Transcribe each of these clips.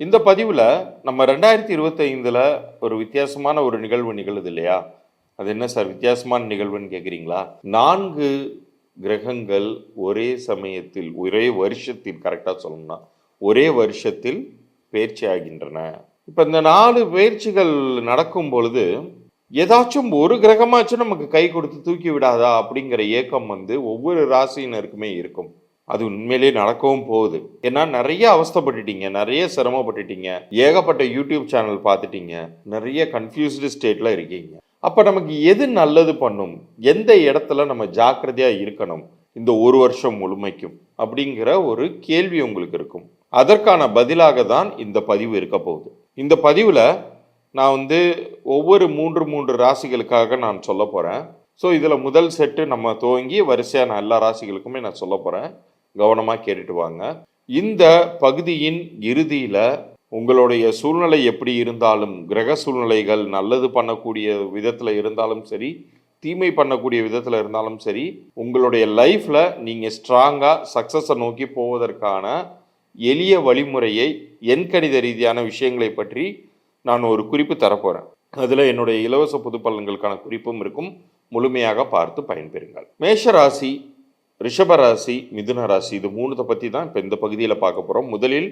இந்த பதிவில் நம்ம ரெண்டாயிரத்தி இருபத்தைந்தில் ஒரு வித்தியாசமான ஒரு நிகழ்வு நிகழுது இல்லையா? அது என்ன சார்? வித்தியாசமான நிகழ்வுன்னு கேட்குறீங்களா நான்கு கிரகங்கள் ஒரே சமயத்தில் ஒரே வருஷத்தில் கரெக்டாக சொல்லணும்னா ஒரே வருஷத்தில் பயிற்சி ஆகின்றன. இப்போ இந்த நாலு பயிற்சிகள் நடக்கும் பொழுது ஏதாச்சும் ஒரு கிரகமாச்சும் நமக்கு கை கொடுத்து தூக்கி விடாதா அப்படிங்கிற ஏக்கம் வந்து ஒவ்வொரு ராசியினருக்குமே இருக்கும். அது உண்மையிலேயே நடக்கவும் போகுது. ஏன்னா நிறைய அவஸ்தப்பட்டுட்டீங்க நிறைய சிரமப்பட்டுட்டீங்க ஏகப்பட்ட யூடியூப் சேனல் பார்த்துட்டீங்க நிறைய கன்ஃபியூஸ்டு ஸ்டேட்டில் இருக்கீங்க. அப்போ நமக்கு எது நல்லது பண்ணும்? எந்த இடத்துல நம்ம ஜாக்கிரதையாக இருக்கணும்? இந்த ஒரு வருஷம் முழுமைக்கும் அப்படிங்கிற ஒரு கேள்வி உங்களுக்கு இருக்கும். அதற்கான பதிலாக தான் இந்த பதிவு இருக்க போகுது. இந்த பதிவில் நான் வந்து ஒவ்வொரு மூன்று மூன்று ராசிகளுக்காக நான் சொல்ல போகிறேன் ஸோ இதில் முதல் செட்டு நம்ம துவங்கி வரிசையாக நான் எல்லா ராசிகளுக்குமே நான் சொல்ல போகிறேன் கவனமாக கேட்டுட்டு வாங்க. இந்த பகுதியின் இறுதியில் உங்களுடைய சூழ்நிலை எப்படி இருந்தாலும் கிரக சூழ்நிலைகள் நல்லது பண்ணக்கூடிய விதத்தில் இருந்தாலும் சரி தீமை பண்ணக்கூடிய விதத்தில் இருந்தாலும் சரி உங்களுடைய லைஃப்பில் நீங்கள் ஸ்ட்ராங்காக சக்ஸஸை நோக்கி போவதற்கான எளிய வழிமுறையை எண்கணித ரீதியான விஷயங்களை பற்றி நான் ஒரு குறிப்பு தரப்போகிறேன் அதில் என்னுடைய இலவச பொது பலன்களுக்கான குறிப்பும் இருக்கும். முழுமையாக பார்த்து பயன்பெறுங்கள். மேஷராசி ரிஷபராசி மிதுன ராசி இது மூணுத்தை பற்றி தான் இப்போ இந்த பகுதியில் பார்க்க போகிறோம் முதலில்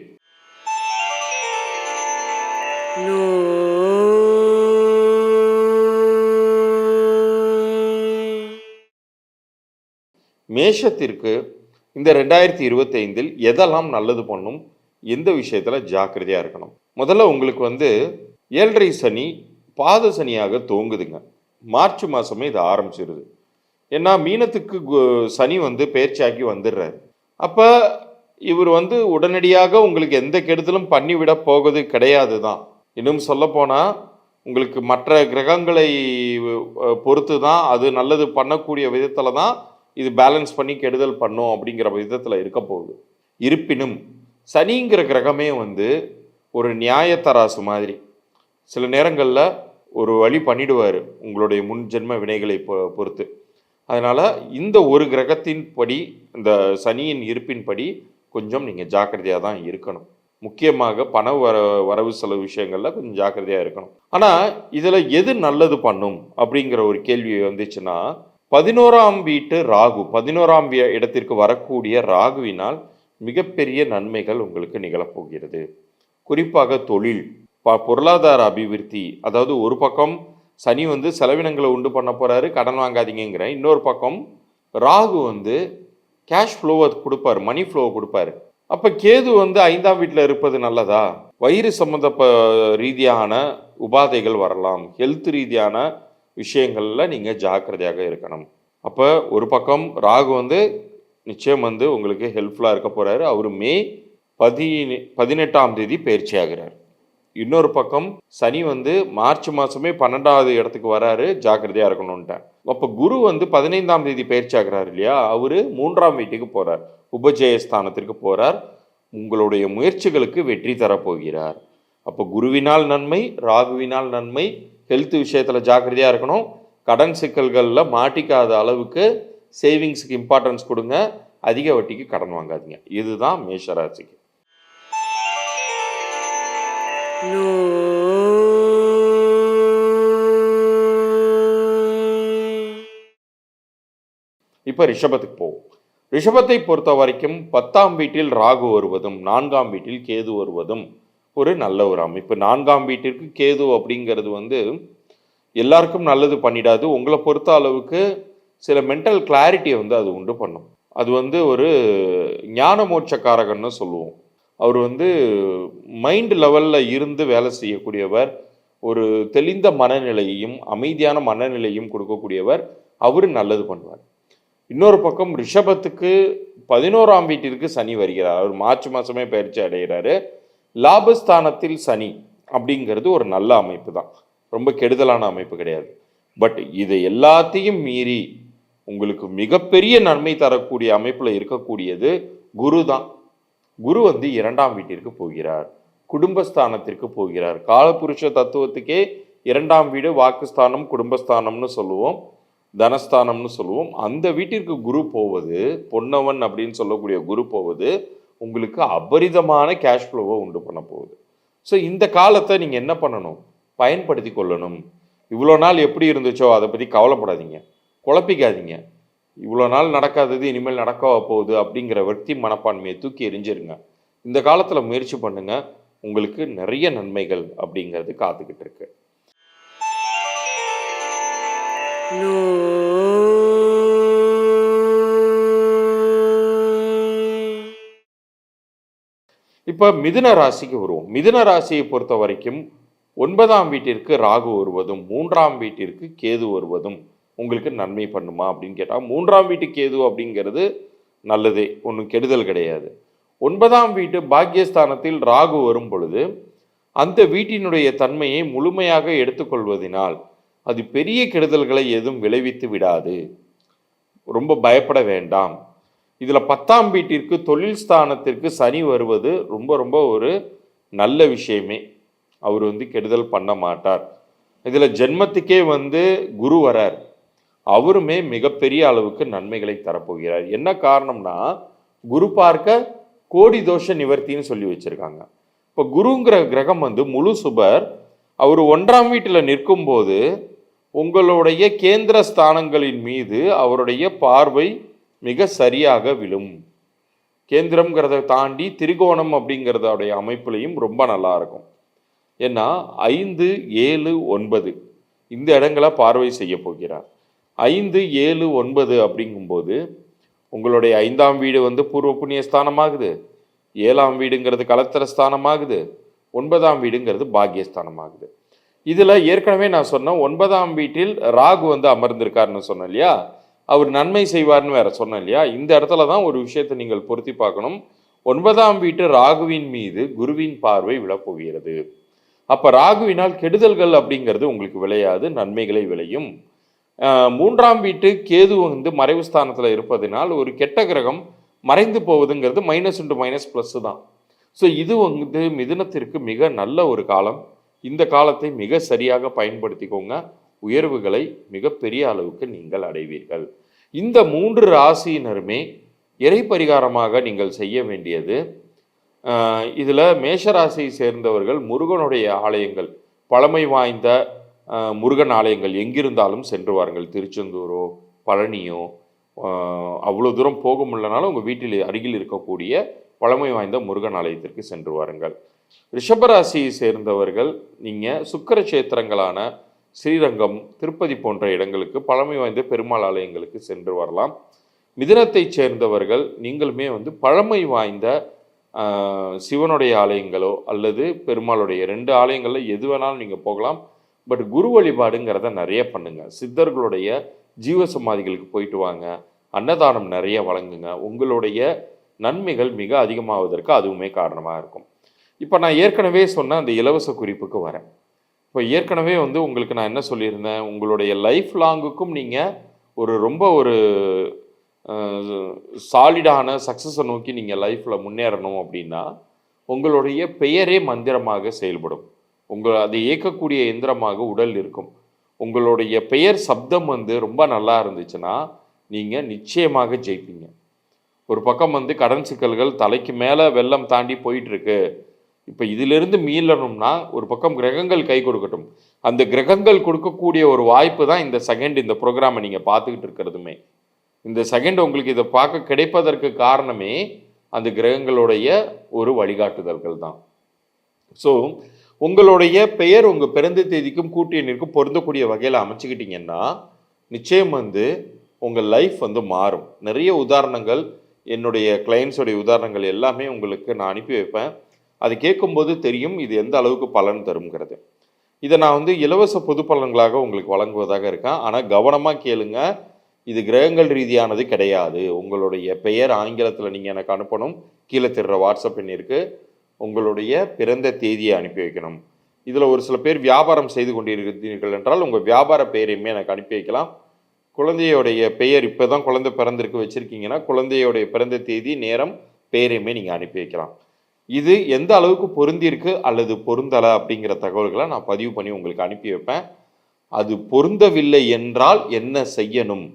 மேஷத்திற்கு இந்த ரெண்டாயிரத்தி இருபத்தைந்தில் எதெல்லாம் நல்லது பண்ணும்? எந்த விஷயத்தில் ஜாக்கிரதையாக இருக்கணும்? முதல்ல உங்களுக்கு வந்து ஏழரை சனி பாத சனியாக தோங்குதுங்க. மார்ச் மாதமே இது ஆரம்பிச்சிருது. ஏன்னா மீனத்துக்கு கு- சனி வந்து பயிற்சியாக்கி வந்துடுறாரு அப்போ இவர் வந்து உடனடியாக உங்களுக்கு எந்த கெடுதலும் பண்ணிவிட போவது கிடையாது தான். இன்னும் சொல்லப்போனால் உங்களுக்கு மற்ற கிரகங்களை பொறுத்து தான் அது நல்லது பண்ணக்கூடிய விதத்தில் தான் இது பேலன்ஸ் பண்ணி கெடுதல் பண்ணும் அப்படிங்கிற விதத்தில் இருக்க போகுது. இருப்பினும் சனிங்கிற கிரகமே வந்து ஒரு நியாயத்தராசு மாதிரி. சில நேரங்களில் ஒரு வழி பண்ணிடுவார் உங்களுடைய முன் ஜென்ம வினைகளை பொ- பொறுத்து. அதனால் இந்த ஒரு கிரகத்தின் படி இந்த சனியின் இருப்பின்படி கொஞ்சம் நீங்கள் ஜாக்கிரதையாக தான் இருக்கணும். முக்கியமாக பண வர வரவு செலவு விஷயங்களில் கொஞ்சம் ஜாக்கிரதையாக இருக்கணும். ஆனால் இதில் எது நல்லது பண்ணும் அப்படிங்கிற ஒரு கேள்வி வந்துச்சுன்னா பதினோராம் வீட்டு ராகு பதினோராம் வீ- இடத்திற்கு வரக்கூடிய ராகுவினால் மிகப்பெரிய நன்மைகள் உங்களுக்கு நிகழப்போகிறது. குறிப்பாக தொழில் ப- பொருளாதார அபிவிருத்தி அதாவது ஒரு பக்கம் சனி வந்து செலவினங்களை உண்டு பண்ண போகிறாரு கடன் வாங்காதீங்கிற இன்னொரு பக்கம் ராகு வந்து கேஷ் ஃப்ளோவை கொடுப்பாரு மணி ஃப்ளோவை கொடுப்பாரு. அப்போ கேது வந்து ஐந்தாம் வீட்டில் இருப்பது நல்லதா? வயிறு சம்மந்தப்ப ரீதியான உபாதைகள் வரலாம். ஹெல்த் ரீதியான விஷயங்களில் நீங்கள் ஜாக்கிரதையாக இருக்கணும். அப்போ ஒரு பக்கம் ராகு வந்து நிச்சயம் வந்து உங்களுக்கு ஹெல்ப்ஃபுல்லாக இருக்க போகிறாரு அவர் மே பதி பதினெட்டாம் தேதி பயிற்சி ஆகிறார் இன்னொரு பக்கம் சனி வந்து மார்ச் மாதமே பன்னெண்டாவது இடத்துக்கு வராரு. ஜாக்கிரதையாக இருக்கணும்ன்ட்டேன் அப்போ குரு வந்து பதினைந்தாம் தேதி பயிற்சி ஆகிறார் இல்லையா? அவர் மூன்றாம் வீட்டுக்கு போகிறார் உபஜயஸ்தானத்திற்கு போகிறார் உங்களுடைய முயற்சிகளுக்கு வெற்றி தரப்போகிறார். அப்போ குருவினால் நன்மை ராகுவினால் நன்மை ஹெல்த் விஷயத்தில் ஜாக்கிரதையாக இருக்கணும். கடன் சிக்கல்களில் மாட்டிக்காத அளவுக்கு சேவிங்ஸுக்கு இம்பார்ட்டன்ஸ் கொடுங்க அதிக வட்டிக்கு கடன் வாங்காதீங்க. இதுதான் மேஷராசிக்கு இப்போ ரிஷபத்துக்கு போவோம். ரிஷபத்தை பொறுத்த வரைக்கும் பத்தாம் வீட்டில் ராகு வருவதும் நான்காம் வீட்டில் கேது வருவதும் ஒரு நல்ல ஒரு அமைப்பு. நான்காம் வீட்டிற்கு கேது அப்படிங்கிறது வந்து எல்லாருக்கும் நல்லது பண்ணிடாது. உங்களை பொறுத்த அளவுக்கு சில மென்டல் கிளாரிட்டியை வந்து அது உண்டு பண்ணும். அது வந்து ஒரு ஞானமோட்சக்காரகன்னு சொல்லுவோம். அவர் வந்து மைண்ட் லெவலில் இருந்து வேலை செய்யக்கூடியவர் ஒரு தெளிந்த மனநிலையையும் அமைதியான மனநிலையும் கொடுக்கக்கூடியவர் அவர் நல்லது பண்ணுவார். இன்னொரு பக்கம் ரிஷபத்துக்கு பதினோராம் வீட்டிற்கு சனி வருகிறார். அவர் மார்ச் மாதமே பயிற்சி அடைகிறாரு. லாபஸ்தானத்தில் சனி அப்படிங்கிறது ஒரு நல்ல அமைப்பு தான். ரொம்ப கெடுதலான அமைப்பு கிடையாது. பட் இதை எல்லாத்தையும் மீறி உங்களுக்கு மிகப்பெரிய நன்மை தரக்கூடிய அமைப்பில் இருக்கக்கூடியது குரு தான் குரு வந்து இரண்டாம் வீட்டிற்கு போகிறார். குடும்பஸ்தானத்திற்கு போகிறார். காலபுருஷ தத்துவத்துக்கே இரண்டாம் வீடு வாக்குஸ்தானம் குடும்பஸ்தானம்னு சொல்லுவோம். தனஸ்தானம்னு சொல்லுவோம். அந்த வீட்டிற்கு குரு போவது பொன்னவன் அப்படின்னு சொல்லக்கூடிய குரு போவது உங்களுக்கு அபரிதமான கேஷ் ஃப்ளோவை உண்டு பண்ண போகுது. ஸோ இந்த காலத்தை நீங்கள் என்ன பண்ணணும்? பயன்படுத்தி கொள்ளணும். இவ்வளோ நாள் எப்படி இருந்துச்சோ அதை பற்றி கவலைப்படாதீங்க. குழப்பிக்காதீங்க. இவ்வளோ நாள் நடக்காதது இனிமேல் நடக்கவா போகுது அப்படிங்கிற வெற்றி மனப்பான்மையை தூக்கி எரிஞ்சிருங்க இந்த காலத்தில் முயற்சி பண்ணுங்க. உங்களுக்கு நிறைய நன்மைகள் அப்படிங்கிறது காத்துக்கிட்டு இருக்கு. இப்போ மிதுன ராசிக்கு வருவோம். மிதுன ராசியை பொறுத்த வரைக்கும் ஒன்பதாம் வீட்டிற்கு ராகு வருவதும் மூன்றாம் வீட்டிற்கு கேது வருவதும் உங்களுக்கு நன்மை பண்ணுமா அப்படின்னு கேட்டால் மூன்றாம் வீட்டு கேது அப்படிங்கிறது நல்லதே ஒன்றும் கெடுதல் கிடையாது. ஒன்பதாம் வீட்டு பாக்கியஸ்தானத்தில் ராகு வரும் பொழுது அந்த வீட்டினுடைய தன்மையை முழுமையாக எடுத்துக்கொள்வதினால் அது பெரிய கெடுதல்களை எதுவும் விளைவித்து விடாது. ரொம்ப பயப்பட வேண்டாம். இதில் பத்தாம் வீட்டிற்கு தொழில் ஸ்தானத்திற்கு சனி வருவது ரொம்ப ரொம்ப ஒரு நல்ல விஷயமே. அவர் வந்து கெடுதல் பண்ண மாட்டார். இதில் ஜென்மத்துக்கே வந்து குரு வரார். அவருமே மிகப்பெரிய அளவுக்கு நன்மைகளை தரப்போகிறார். என்ன காரணம்னா குரு பார்க்க கோடி தோஷ நிவர்த்தின்னு சொல்லி வச்சுருக்காங்க. இப்போ குருங்கிற கிரகம் வந்து முழு சுபர். அவர் ஒன்றாம் வீட்டில் நிற்கும்போது உங்களுடைய கேந்திர ஸ்தானங்களின் மீது அவருடைய பார்வை மிக சரியாக விழும். கேந்திரம்ங்கிறத தாண்டி திரிகோணம் அப்படிங்கிறதோடைய அமைப்புலையும் ரொம்ப நல்லா இருக்கும். ஏன்னா ஐந்து ஏழு ஒன்பது இந்த இடங்களை பார்வை செய்ய போகிறார். ஐந்து ஏழு ஒன்பது அப்படிங்கும்போது உங்களுடைய ஐந்தாம் வீடு வந்து பூர்வ புண்ணிய ஸ்தானமாகுது. ஏழாம் வீடுங்கிறது கலத்திர ஸ்தானமாகுது. ஒன்பதாம் வீடுங்கிறது பாக்கியஸ்தானமாகுது இதில் ஏற்கனவே நான் சொன்னேன் ஒன்பதாம் வீட்டில் ராகு வந்து அமர்ந்திருக்காருன்னு சொன்னேன் இல்லையா? அவர் நன்மை செய்வார்னு வேற சொன்னேன் இல்லையா? இந்த இடத்துல தான் ஒரு விஷயத்தை நீங்கள் பொருத்தி பார்க்கணும். ஒன்பதாம் வீட்டு ராகுவின் மீது குருவின் பார்வை விழப்போகிறது. அப்போ ராகுவினால் கெடுதல்கள் அப்படிங்கிறது உங்களுக்கு விளையாது நன்மைகளை விளையும். மூன்றாம் வீட்டு கேது வந்து மறைவு ஸ்தானத்தில் இருப்பதனால் ஒரு கெட்ட கிரகம் மறைந்து போவதுங்கிறது மைனஸ் இன்ட்டு மைனஸ் ப்ளஸ் தான். ஸோ இது வந்து மிதுனத்திற்கு மிக நல்ல ஒரு காலம். இந்த காலத்தை மிக சரியாக பயன்படுத்திக்கோங்க. உயர்வுகளை மிகப்பெரிய அளவுக்கு நீங்கள் அடைவீர்கள். இந்த மூன்று ராசியினருமே இறை பரிகாரமாக நீங்கள் செய்ய வேண்டியது இதில் மேஷராசியை சேர்ந்தவர்கள் முருகனுடைய ஆலயங்கள் பழமை வாய்ந்த முருகன் ஆலயங்கள் எங்கிருந்தாலும் சென்று வாருங்கள் திருச்செந்தூரோ பழனியோ அவ்வளோ தூரம் போக முடியலனாலும் உங்கள் வீட்டில் அருகில் இருக்கக்கூடிய பழமை வாய்ந்த முருகன் ஆலயத்திற்கு சென்று வாருங்கள் ரிஷபராசியை சேர்ந்தவர்கள் நீங்கள் சுக்கர சேத்திரங்களான ஸ்ரீரங்கம் திருப்பதி போன்ற இடங்களுக்கு பழமை வாய்ந்த பெருமாள் ஆலயங்களுக்கு சென்று வரலாம். மிதினத்தைச் சேர்ந்தவர்கள் நீங்களுமே வந்து பழமை வாய்ந்த சிவனுடைய ஆலயங்களோ அல்லது பெருமாளுடைய ரெண்டு ஆலயங்களில் எது வேணாலும் நீங்கள் போகலாம். பட் குரு வழிபாடுங்கிறத நிறைய பண்ணுங்க. சித்தர்களுடைய ஜீவ சமாதிகளுக்கு போயிட்டு வாங்க. அன்னதானம் நிறைய வழங்குங்க. உங்களுடைய நன்மைகள் மிக அதிகமாவதற்கு அதுவுமே காரணமாக இருக்கும். இப்போ நான் ஏற்கனவே சொன்ன அந்த இலவச குறிப்புக்கு வரேன். இப்போ ஏற்கனவே வந்து உங்களுக்கு நான் என்ன சொல்லியிருந்தேன்? உங்களுடைய லைஃப் லாங்குக்கும் நீங்கள் ஒரு ரொம்ப ஒரு சாலிடான சக்ஸஸை நோக்கி நீங்கள் லைஃப்பில் முன்னேறணும் அப்படின்னா உங்களுடைய பெயரே மந்திரமாக செயல்படும். உங்கள் அதை இயக்கக்கூடிய எந்திரமாக உடல் இருக்கும். உங்களுடைய பெயர் சப்தம் வந்து ரொம்ப நல்லா இருந்துச்சுன்னா நீங்கள் நிச்சயமாக ஜெயிப்பீங்க. ஒரு பக்கம் வந்து கடன் சிக்கல்கள் தலைக்கு மேலே வெள்ளம் தாண்டி போயிட்டுருக்கு. இப்போ இதிலிருந்து மீளணும்னா ஒரு பக்கம் கிரகங்கள் கை கொடுக்கட்டும். அந்த கிரகங்கள் கொடுக்கக்கூடிய ஒரு வாய்ப்பு தான் இந்த செகண்ட் இந்த ப்ரோக்ராமை நீங்கள் பார்த்துக்கிட்டு இருக்கிறதுமே. இந்த செகண்ட் உங்களுக்கு இதை பார்க்க கிடைப்பதற்கு காரணமே அந்த கிரகங்களுடைய ஒரு வழிகாட்டுதல்கள் தான். ஸோ உங்களுடைய பெயர் உங்கள் பிறந்த தேதிக்கும் கூட்டு எண்ணிற்கும் பொருந்தக்கூடிய வகையில் அமைச்சுக்கிட்டீங்கன்னா நிச்சயம் வந்து உங்கள் லைஃப் வந்து மாறும். நிறைய உதாரணங்கள் என்னுடைய கிளைண்ட்ஸோடைய உதாரணங்கள் எல்லாமே உங்களுக்கு நான் அனுப்பி வைப்பேன். அது கேட்கும்போது தெரியும் இது எந்த அளவுக்கு பலன் தருங்கிறது இதை நான் வந்து இலவச பொது பலன்களாக உங்களுக்கு வழங்குவதாக இருக்கேன். ஆனால் கவனமாக கேளுங்க. இது கிரகங்கள் ரீதியானது கிடையாது. உங்களுடைய பெயர் ஆங்கிலத்தில் நீங்கள் எனக்கு அனுப்பணும். கீழே திருற வாட்ஸ்அப் எண்ணிற்கு உங்களுடைய பிறந்த தேதியை அனுப்பி வைக்கணும். இதில் ஒரு சில பேர் வியாபாரம் செய்து கொண்டிருக்கிறீர்கள் என்றால் உங்கள் வியாபார பெயரையுமே எனக்கு அனுப்பி வைக்கலாம். குழந்தையோடைய பெயர் இப்போ தான் குழந்தை பிறந்திருக்கு வச்சுருக்கீங்கன்னா குழந்தையோடைய பிறந்த தேதி நேரம் பெயரையுமே நீங்கள் அனுப்பி வைக்கலாம். இது எந்த அளவுக்கு பொருந்திருக்கு அல்லது பொருந்தலை அப்படிங்கிற தகவல்களை நான் பதிவு பண்ணி உங்களுக்கு அனுப்பி வைப்பேன். அது பொருந்தவில்லை என்றால் என்ன செய்யணும்?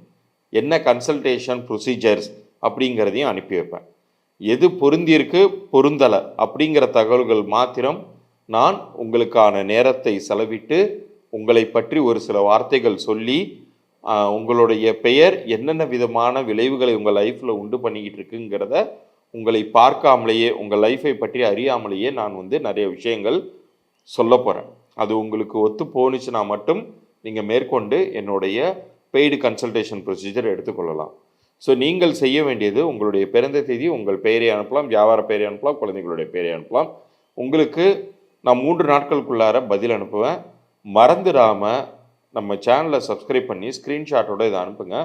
என்ன கன்சல்டேஷன் ப்ரொசீஜர்ஸ் அப்படிங்கிறதையும் அனுப்பி வைப்பேன். எது பொருந்தியிருக்கு பொருந்தலை அப்படிங்கிற தகவல்கள் மாத்திரம் நான் உங்களுக்கான நேரத்தை செலவிட்டு உங்களை பற்றி ஒரு சில வார்த்தைகள் சொல்லி உங்களுடைய பெயர் என்னென்ன விதமான விளைவுகளை உங்கள் லைஃப்பில் உண்டு பண்ணிக்கிட்டு இருக்குங்கிறத உங்களை பார்க்காமலேயே உங்கள் லைஃப்பை பற்றி அறியாமலேயே நான் வந்து நிறைய விஷயங்கள் சொல்ல போகிறேன் அது உங்களுக்கு ஒத்து போணுச்சுன்னா மட்டும் நீங்கள் மேற்கொண்டு என்னுடைய பெய்டு கன்சல்டேஷன் ப்ரொசீஜர் எடுத்துக்கொள்ளலாம். ஸோ நீங்கள் செய்ய வேண்டியது உங்களுடைய பிறந்த தேதி உங்கள் பெயரை அனுப்பலாம் வியாபார பெயரை அனுப்பலாம் குழந்தைகளுடைய பெயரை அனுப்பலாம். உங்களுக்கு நான் மூன்று நாட்களுக்குள்ளார பதில் அனுப்புவேன். மறந்துடாமல் நம்ம சேனலை சப்ஸ்கிரைப் பண்ணி ஸ்க்ரீன்ஷாட்டோட இதை அனுப்புங்க.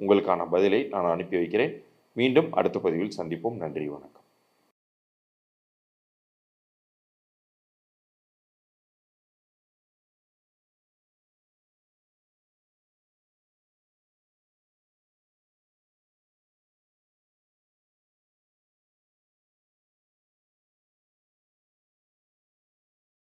உங்களுக்கான பதிலை நான் அனுப்பி வைக்கிறேன். மீண்டும் அடுத்த பதிவில் சந்திப்போம். நன்றி வணக்கம்.